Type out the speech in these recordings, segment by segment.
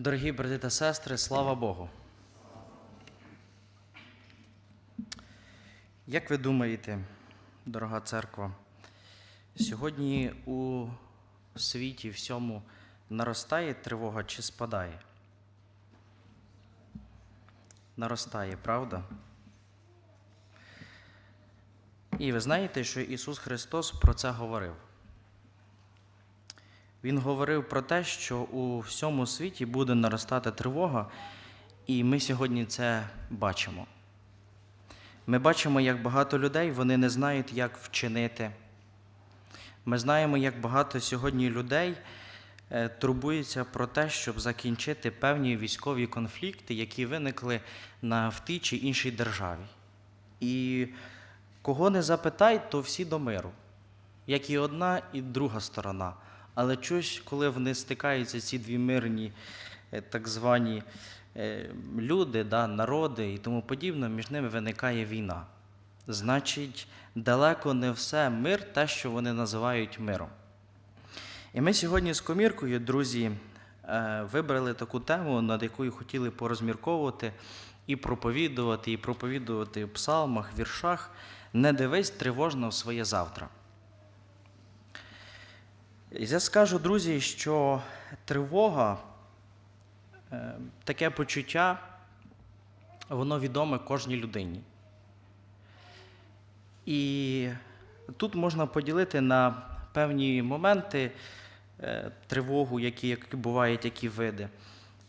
Дорогі брати та сестри, слава Богу. Як ви думаєте, дорога церква, сьогодні у світі всьому наростає тривога чи спадає? Наростає, правда? І ви знаєте, що Ісус Христос про це говорив. Він говорив про те, що у всьому світі буде наростати тривога, і ми сьогодні це бачимо. Ми бачимо, як багато людей вони не знають, як вчинити. Ми знаємо, як багато сьогодні людей е, турбується про те, щоб закінчити певні військові конфлікти, які виникли на в тій чи іншій державі. І кого не запитай, то всі до миру, як і одна, і друга сторона. Але чусь, коли вони стикаються, ці дві мирні е, так звані е, люди, да, народи і тому подібне, між ними виникає війна. Значить, далеко не все мир, те, що вони називають миром. І ми сьогодні з коміркою, друзі, е, вибрали таку тему, над якою хотіли порозмірковувати і проповідувати, і проповідувати в псалмах, віршах. Не дивись тривожно в своє завтра. І Я скажу, друзі, що тривога, е, таке почуття, воно відоме кожній людині. І тут можна поділити на певні моменти е, тривогу, які, які бувають, які види.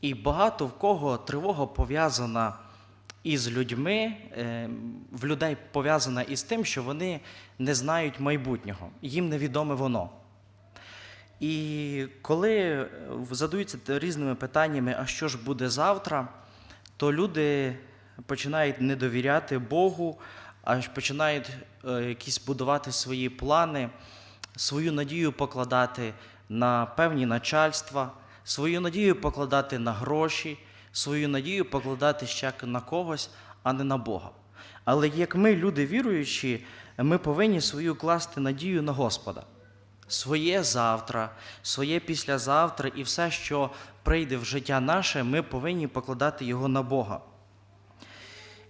І багато в кого тривога пов'язана із людьми, е, в людей пов'язана із тим, що вони не знають майбутнього, їм невідоме воно. І коли е, задаються різними питаннями, а що ж буде завтра, то люди починають не довіряти Богу, аж починають е, якісь будувати свої плани, свою надію покладати на певні начальства, свою надію покладати на гроші, свою надію покладати ще на когось, а не на Бога. Але як ми, люди віруючі, ми повинні свою класти надію на Господа своє завтра, своє післязавтра і все, що прийде в життя наше, ми повинні покладати його на Бога.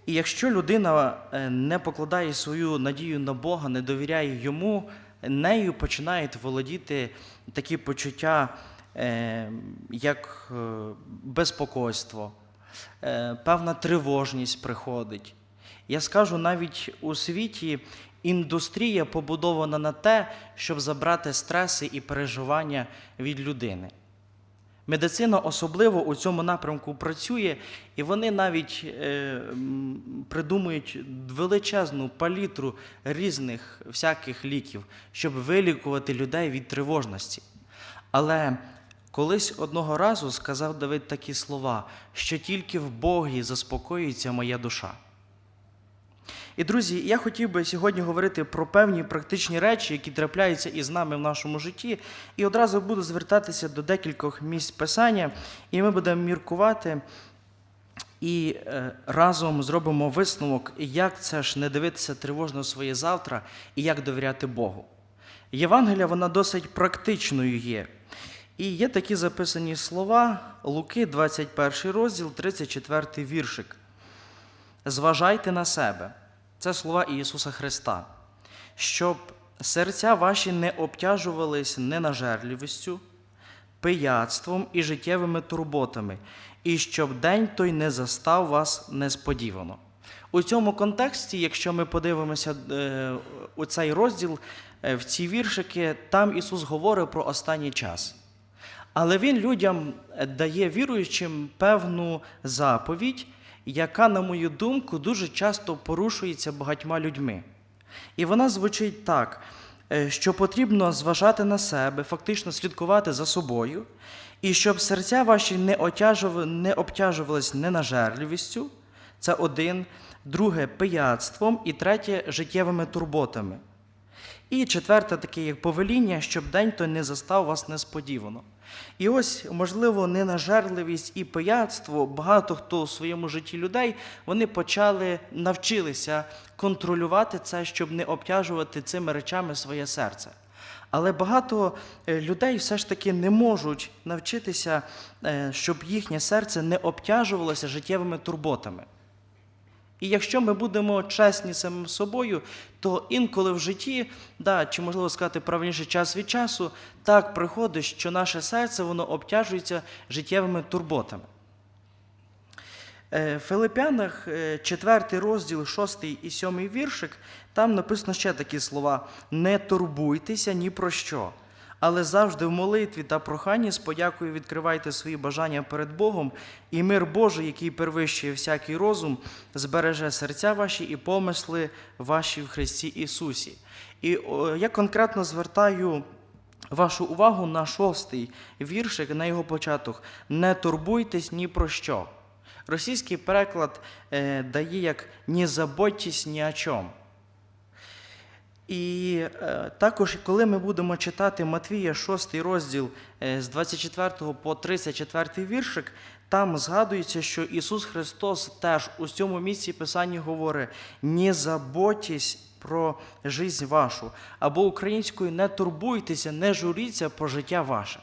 І якщо людина е, не покладає свою надію на Бога, не довіряє йому, нею починають володіти такі почуття, е, як е, безпокойство, певна тривожність приходить. Я скажу, навіть у світі індустрія побудована на те, щоб забрати стреси і переживання від людини. Медицина особливо у цьому напрямку працює, і вони навіть е, придумують величезну палітру різних всяких ліків, щоб вилікувати людей від тривожності. Але колись одного разу сказав Давид такі слова, що тільки в Богі заспокоюється моя душа. І, друзі, я хотів би сьогодні говорити про певні практичні речі, які трапляються із нами в нашому житті. І одразу буду звертатися до декількох місць писання, і ми будемо міркувати і е, разом зробимо висновок, як це ж не дивитися тривожно своє завтра і як довіряти Богу. Євангелія вона досить практичною є. І є такі записані слова Луки, 21 розділ, 34 віршик. Зважайте на себе. Це слова Ісуса Христа, щоб серця ваші не обтяжувались ненажерливістю, пияцтвом і життєвими турботами, і щоб день той не застав вас несподівано. У цьому контексті, якщо ми подивимося е, у цей розділ, е, в ці віршики, там Ісус говорить про останній час. Але Він людям дає віруючим певну заповідь, яка, на мою думку, дуже часто порушується багатьма людьми. І вона звучить так, е, що потрібно зважати на себе, фактично слідкувати за собою, і щоб серця ваші не, отяжув... не обтяжувались ненажерливістю, це один, друге пияцтвом, і третє життєвими турботами. І четверте таке, як повеління, щоб день той не застав вас несподівано. І ось, можливо, ненажерливість і пияцтво, багато хто у своєму житті людей, вони почали навчилися контролювати це, щоб не обтяжувати цими речами своє серце. Але багато е, людей все ж таки не можуть навчитися, е, щоб їхнє серце не обтяжувалося життєвими турботами. І якщо ми будемо чесні самим собою, то інколи в житті, да, чи можливо сказати правильніше час від часу, так приходить, що наше серце воно обтяжується життєвими турботами. Е, В Филип'янах, 4 розділ, 6 і 7 віршик, там написано ще такі слова: не турбуйтеся ні про що, але завжди в молитві та проханні з подякою відкривайте свої бажання перед Богом, і мир Божий, який перевищує всякий розум, збереже серця ваші і помисли ваші в Христі Ісусі. І о, я конкретно звертаю вашу увагу на шостий віршик, на його початок. Не турбуйтесь ні про що. Російський переклад е, дає як «не заботьтесь ні о чому». І е, також, коли ми будемо читати Матвія 6 розділ е, з 24 по 34 віршик, там згадується, що Ісус Христос теж у цьому місці Писання говорить: не заботьтесь про жизнь вашу, або українською не турбуйтеся, не журіться про життя ваше.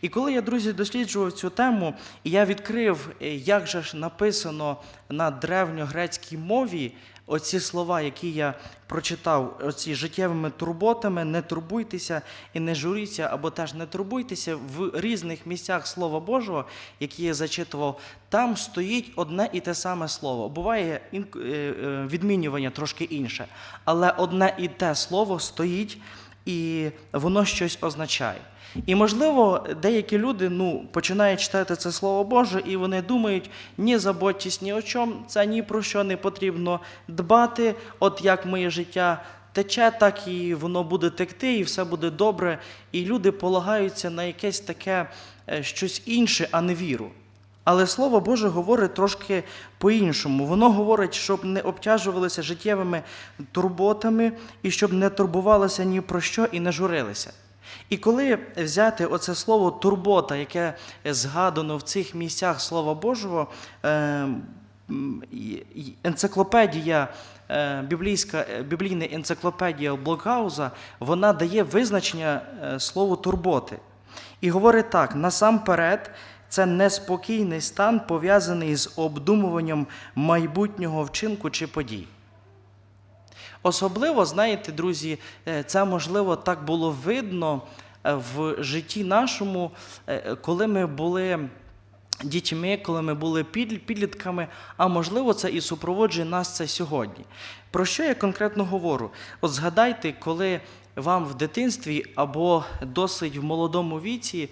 І коли я, друзі, досліджував цю тему, і я відкрив, е, як же ж написано на древньогрецькій мові оці слова, які я прочитав, оці життєвими турботами, не турбуйтеся і не журіться, або теж не турбуйтеся в різних місцях Слова Божого, які я зачитував, там стоїть одне і те саме слово. Буває е, е, відмінювання трошки інше, але одне і те слово стоїть і воно щось означає. І, можливо, деякі люди ну, починають читати це Слово Боже, і вони думають, ні заботьтесь ні о чому, це ні про що не потрібно дбати, от як моє життя тече, так і воно буде текти, і все буде добре. І люди полагаються на якесь таке е, щось інше, а не віру. Але Слово Боже говорить трошки по-іншому. Воно говорить, щоб не обтяжувалися життєвими турботами і щоб не турбувалися ні про що і не журилися. І коли взяти оце слово турбота, яке згадано в цих місцях Слова Божого, е, м, і- і енциклопедія, е, біблійська, е, біблійна енциклопедія Блокгауза, вона дає визначення е, слову турботи. І говорить так: насамперед, це неспокійний стан, пов'язаний з обдумуванням майбутнього вчинку чи подій. Особливо, знаєте, друзі, е, це можливо так було видно е, в житті нашому, е, коли ми були дітьми, коли ми були підл- підлітками, а можливо, це і супроводжує нас це сьогодні. Про що я конкретно говорю? От згадайте, коли вам в дитинстві або досить в молодому віці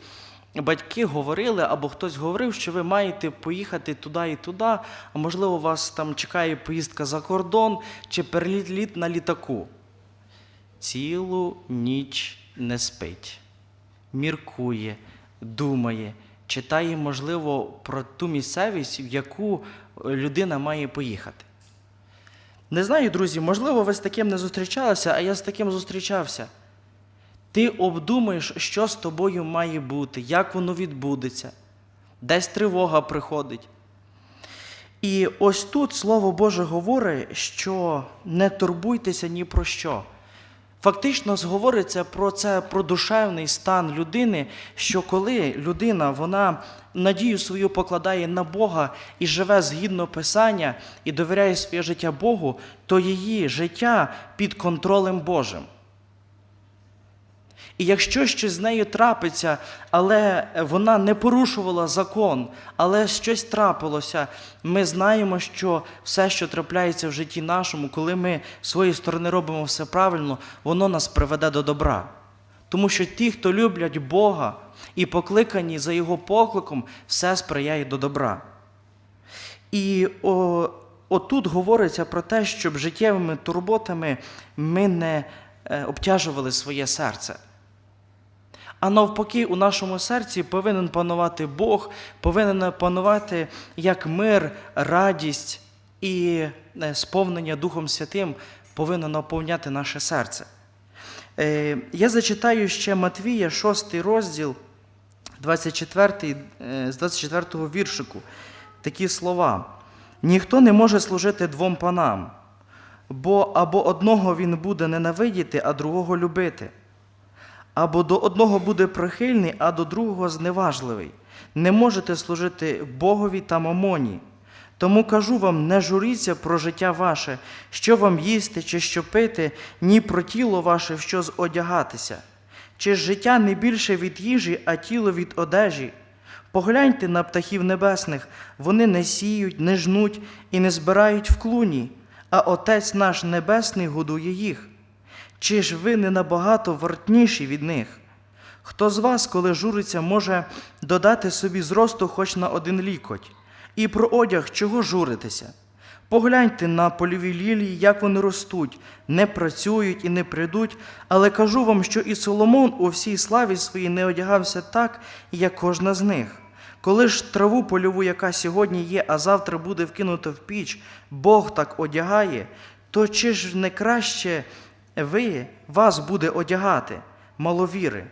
батьки говорили, або хтось говорив, що ви маєте поїхати туди і туди, а можливо, вас там чекає поїздка за кордон чи переліт на літаку. Цілу ніч не спить, міркує, думає, читає, можливо, про ту місцевість, в яку людина має поїхати. Не знаю, друзі, можливо, ви з таким не зустрічалися, а я з таким зустрічався. Ти обдумаєш, що з тобою має бути, як воно відбудеться, десь тривога приходить. І ось тут Слово Боже говорить, що не турбуйтеся ні про що. Фактично говориться про це, про душевний стан людини, що коли людина вона надію свою покладає на Бога і живе згідно Писання і довіряє своє життя Богу, то її життя під контролем Божим. І якщо щось з нею трапиться, але вона не порушувала закон, але щось трапилося, ми знаємо, що все, що трапляється в житті нашому, коли ми з своєї сторони робимо все правильно, воно нас приведе до добра. Тому що ті, хто люблять Бога і покликані за Його покликом, все сприяє до добра. І о, отут говориться про те, щоб життєвими турботами ми не е, обтяжували своє серце. А навпаки, у нашому серці повинен панувати Бог, повинен панувати як мир, радість і е, сповнення Духом Святим повинно наповняти наше серце. Е, Я зачитаю ще Матвія, 6 розділ, 24, е, з 24 віршику, такі слова. Ніхто не може служити двом панам, бо або одного він буде ненавидіти, а другого любити або до одного буде прихильний, а до другого зневажливий. Не можете служити Богові та мамоні. Тому кажу вам, не журіться про життя ваше, що вам їсти чи що пити, ні про тіло ваше, в що одягатися. Чи ж життя не більше від їжі, а тіло від одежі? Погляньте на птахів небесних, вони не сіють, не жнуть і не збирають в клуні, а Отець наш Небесний годує їх. Чи ж ви не набагато вартніші від них? Хто з вас, коли журиться, може додати собі зросту хоч на один лікоть? І про одяг чого журитеся? Погляньте на польові лілії, як вони ростуть, не працюють і не прийдуть, але кажу вам, що і Соломон у всій славі своїй не одягався так, як кожна з них. Коли ж траву польову, яка сьогодні є, а завтра буде вкинута в піч, Бог так одягає, то чи ж не краще ви вас буде одягати, маловіри?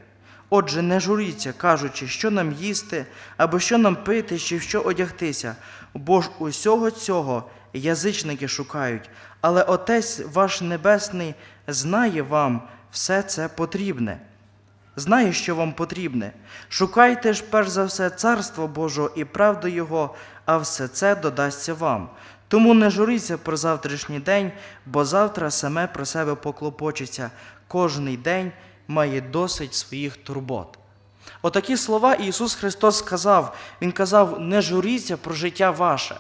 Отже, не журіться, кажучи, що нам їсти, або що нам пити, чи в що одягтися, бо ж усього цього язичники шукають, але Отець ваш Небесний знає вам все це потрібне. Знає, що вам потрібне. Шукайте ж перш за все Царство Божого і правду Його, а все це додасться вам. Тому не журіться про завтрашній день, бо завтра саме про себе поклопочеться. Кожний день має досить своїх турбот. Отакі слова Ісус Христос сказав. Він казав: не журіться про життя ваше.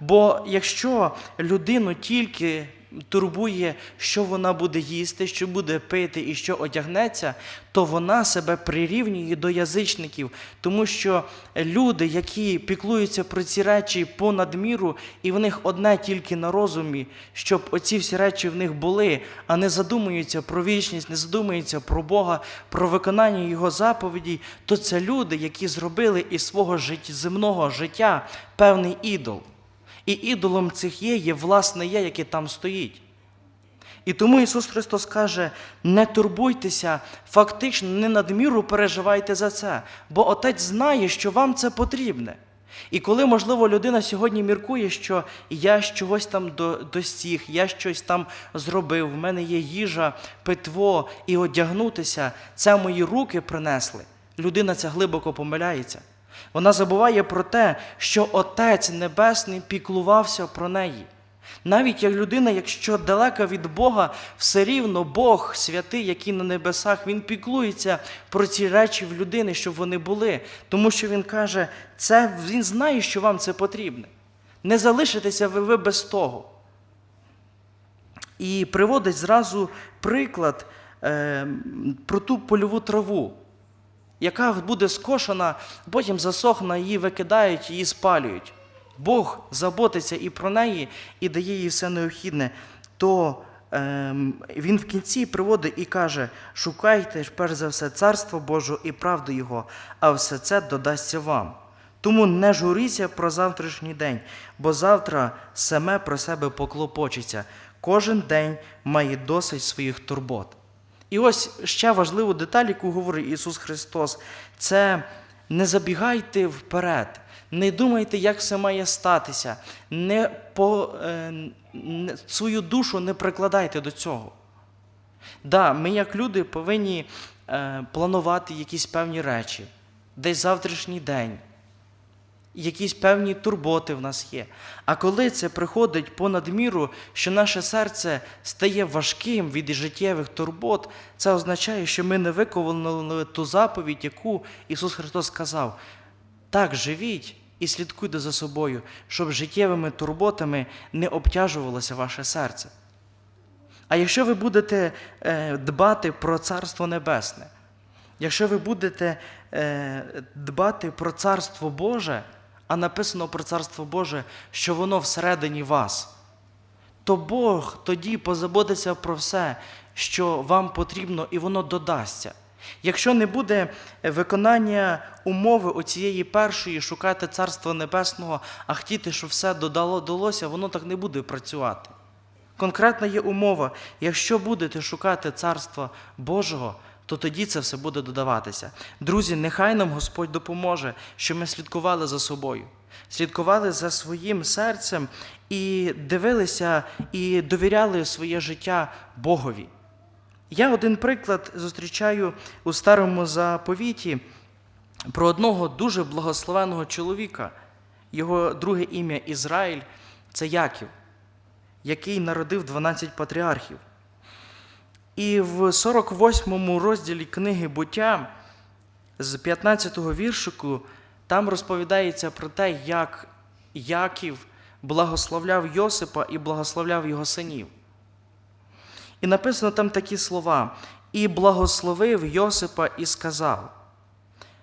Бо якщо людину тільки турбує, що вона буде їсти, що буде пити і що одягнеться, то вона себе прирівнює до язичників, тому що люди, які піклуються про ці речі понад міру, і в них одне тільки на розумі, щоб оці всі речі в них були, а не задумуються про вічність, не задумуються про Бога, про виконання Його заповідей, то це люди, які зробили із свого земного життя певний ідол. І ідолом цих є є власне я, яке там стоїть. І тому Ісус Христос каже: не турбуйтеся, фактично не надміру переживайте за це, бо Отець знає, що вам це потрібне. І коли, можливо, людина сьогодні міркує, що я чогось там до- досіг, я щось там зробив, в мене є їжа, питво і одягнутися, це мої руки принесли. Людина ця глибоко помиляється. Вона забуває про те, що Отець Небесний піклувався про неї. Навіть як людина, якщо далека від Бога, все рівно Бог святий, який на небесах, Він піклується про ці речі в людини, щоб вони були. Тому що Він каже, це, Він знає, що вам це потрібне. Не залишитеся ви, ви без того. І приводить зразу приклад е, про ту польову траву, яка буде скошена, потім засохне, її викидають, її спалюють. Бог заботиться і про неї, і дає їй все необхідне. То ем, він в кінці приводить і каже: шукайте ж перш за все царство Божого і правду Його, а все це додасться вам. Тому не журіться про завтрашній день, бо завтра саме про себе поклопочеться. Кожен день має досить своїх турбот. І ось ще важливу деталь, яку говорить Ісус Христос, це не забігайте вперед, не думайте, як все має статися, не по, е, свою душу не прикладайте до цього. Да, ми, як люди, повинні е, планувати якісь певні речі, десь завтрашній день, якісь певні турботи в нас є. А коли це приходить понад міру, що наше серце стає важким від життєвих турбот, це означає, що ми не виконали ту заповідь, яку Ісус Христос сказав. Так живіть і слідкуйте за собою, щоб життєвими турботами не обтяжувалося ваше серце. А якщо ви будете е, дбати про Царство Небесне, якщо ви будете е, дбати про Царство Боже, а написано про Царство Боже, що воно всередині вас, то Бог тоді позаботиться про все, що вам потрібно, і воно додасться. Якщо не буде виконання умови оцієї першої шукати Царства Небесного, а хотіти, щоб все додало долося, воно так не буде працювати. Конкретна є умова: якщо будете шукати Царства Божого, то тоді це все буде додаватися. Друзі, нехай нам Господь допоможе, щоб ми слідкували за собою, слідкували за своїм серцем і дивилися і довіряли своє життя Богові. Я один приклад зустрічаю у старому заповіті про одного дуже благословеного чоловіка. Його друге ім'я Ізраїль це Яків, який народив 12 патріархів. І в 48 розділі книги буття з 15-го віршику там розповідається про те, як Яків благословляв Йосипа і благословляв його синів. І написано там такі слова: і благословив Йосипа і сказав: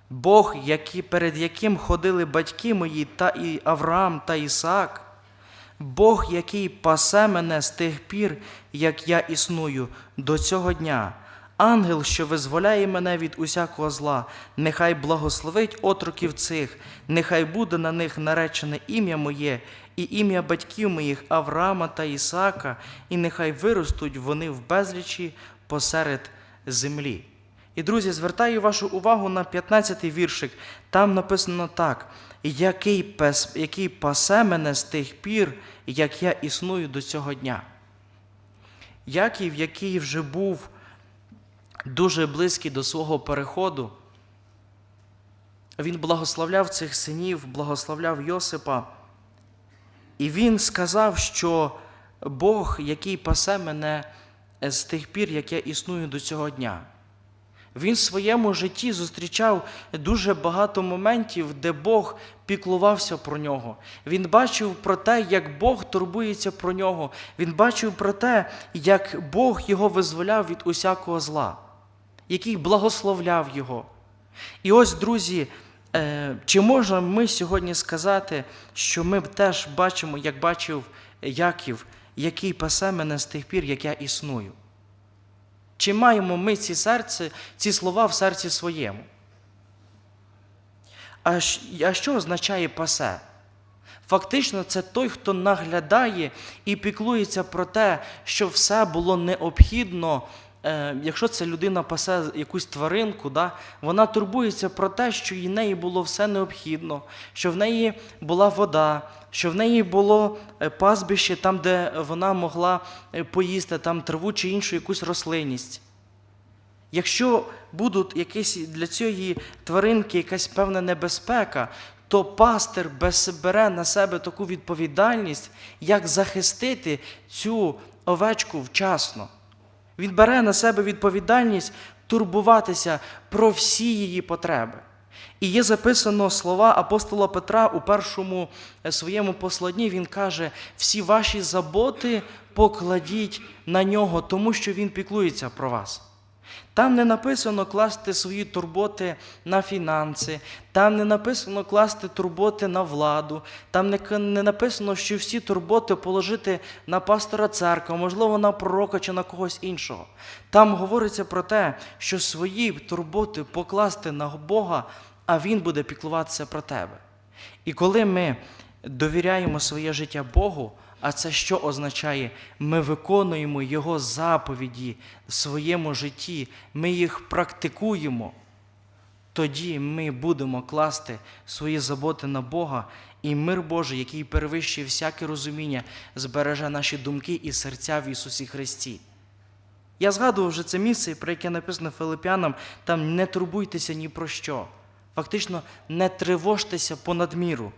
Бог, перед яким ходили батьки мої, та і Авраам та Ісаак, Бог, який пасе мене з тих пір, як я існую до цього дня. Ангел, що визволяє мене від усякого зла, нехай благословить отроків цих, нехай буде на них наречене ім'я моє і ім'я батьків моїх Авраама та Ісаака, і нехай виростуть вони в безлічі посеред землі. І, друзі, звертаю вашу увагу на 15-й віршик. Там написано так: який, пес, який пасе мене з тих пір, як я існую до цього дня. Яків, який вже був дуже близький до свого переходу, він благословляв цих синів, благословляв Йосипа. І він сказав, що Бог, який пасе мене з тих пір, як я існую до цього дня. Він в своєму житті зустрічав дуже багато моментів, де Бог піклувався про нього. Він бачив про те, як Бог турбується про нього. Він бачив про те, як Бог його визволяв від усякого зла, який благословляв його. І ось, друзі, е, чи можемо ми сьогодні сказати, що ми теж бачимо, як бачив Яків, який пасе мене з тих пір, як я існую? Чи маємо ми ці серце, ці слова в серці своєму? А, а що означає пасе? Фактично, це той, хто наглядає і піклується про те, що все було необхідно. Е, якщо це людина пасе якусь тваринку, да, вона турбується про те, що і неї було все необхідно, що в неї була вода, що в неї було е, пастбище там, де вона могла е, поїсти там траву чи іншу якусь рослинність. Якщо будуть якісь для цієї тваринки якась певна небезпека, то пастир бере на себе таку відповідальність, як захистити цю овечку вчасно. Він бере на себе відповідальність турбуватися про всі її потреби. І є записано слова апостола Петра у першому е, своєму посланні. Він каже: всі ваші заботи покладіть на нього, тому що він піклується про вас. Там не написано класти свої турботи на фінанси, там не написано класти турботи на владу, там не, не написано, що всі турботи положити на пастора церкви, можливо, на пророка чи на когось іншого. Там говориться про те, що свої турботи покласти на Бога, а Він буде піклуватися про тебе. І коли ми довіряємо своє життя Богу, а це що означає? Ми виконуємо Його заповіді в своєму житті, ми їх практикуємо. Тоді ми будемо класти свої заботи на Бога, і мир Божий, який перевищує всяке розуміння, збереже наші думки і серця в Ісусі Христі. Я згадував вже це місце, про яке написано Филип'янам, там не турбуйтеся ні про що. Фактично, не тривожтеся понад міру,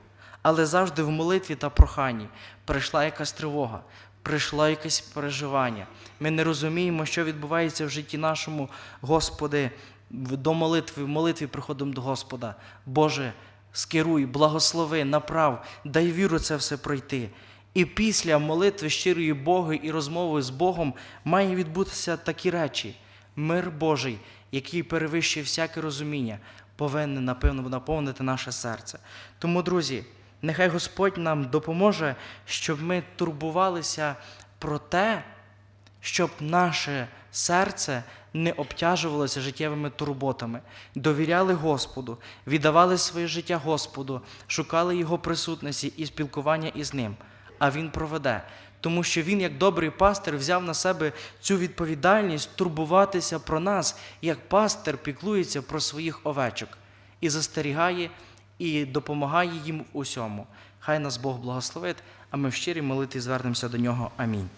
але завжди в молитві та проханні прийшла якась тривога, прийшло якесь переживання. Ми не розуміємо, що відбувається в житті нашому, Господи, до молитви, в молитві приходимо до Господа. Боже, скеруй, благослови, направ, дай віру це все пройти. І після молитви щирої Богу і розмови з Богом має відбутися такі речі. Мир Божий, який перевищує всяке розуміння, повинен наповнити наше серце. Тому, друзі, нехай Господь нам допоможе, щоб ми турбувалися про те, щоб наше серце не обтяжувалося життєвими турботами, довіряли Господу, віддавали своє життя Господу, шукали Його присутності і спілкування із Ним. А Він проведе. Тому що Він, як добрий пастир, взяв на себе цю відповідальність турбуватися про нас, як пастир піклується про своїх овечок і застерігає, і допомагає їм усьому. Хай нас Бог благословить, а ми в щирій молитві звернемося до нього. Амінь.